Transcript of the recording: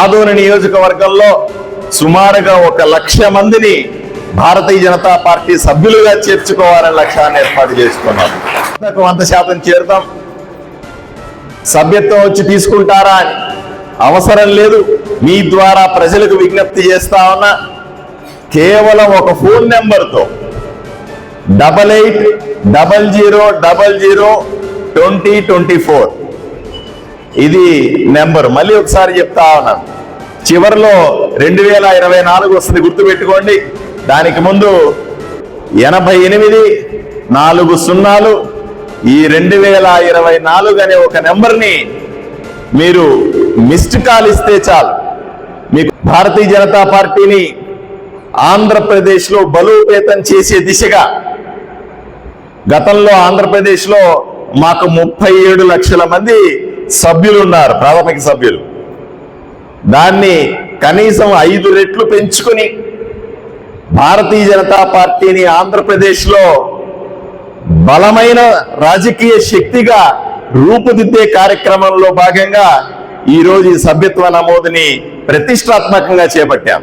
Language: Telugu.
ఆదోని నియోజకవర్గంలో సుమారుగా ఒక లక్ష మందిని భారతీయ జనతా పార్టీ సభ్యులుగా చేర్చుకోవాలనే లక్ష్యాన్ని ఏర్పాటు చేసుకున్నాం నాకు వంద శాతం చేరుతాం. సభ్యత్వం వచ్చి తీసుకుంటారా అని అవసరం లేదు. మీ ద్వారా ప్రజలకు విజ్ఞప్తి చేస్తా ఉన్నా కేవలం ఒక ఫోన్ నెంబర్తో double eight double zero double zero twenty twenty four ఇది నెంబర్. మళ్ళీ ఒకసారి చెప్తా ఉన్నాను చివరిలో రెండు వేల ఇరవై నాలుగు వస్తుంది. గుర్తుపెట్టుకోండి. దానికి ముందు ఎనభై ఎనిమిది నాలుగు సున్నాలు ఈ రెండు వేల ఇరవై నాలుగు అనే ఒక నెంబర్ని మీరు మిస్డ్ కాల్ ఇస్తే చాలు. మీకు భారతీయ జనతా పార్టీని ఆంధ్రప్రదేశ్లో బలోపేతం చేసే దిశగా గతంలో ఆంధ్రప్రదేశ్లో మాకు ముప్పై ఏడు లక్షల మంది సభ్యులు ఉన్నారు ప్రాథమిక సభ్యులు. దాన్ని కనీసం ఐదు రెట్లు పెంచుకుని భారతీయ జనతా పార్టీని ఆంధ్రప్రదేశ్లో బలమైన రాజకీయ శక్తిగా రూపుదిద్దే కార్యక్రమంలో భాగంగా ఈరోజు ఈ సభ్యత్వ నమోదుని ప్రతిష్టాత్మకంగా చేపట్టాం.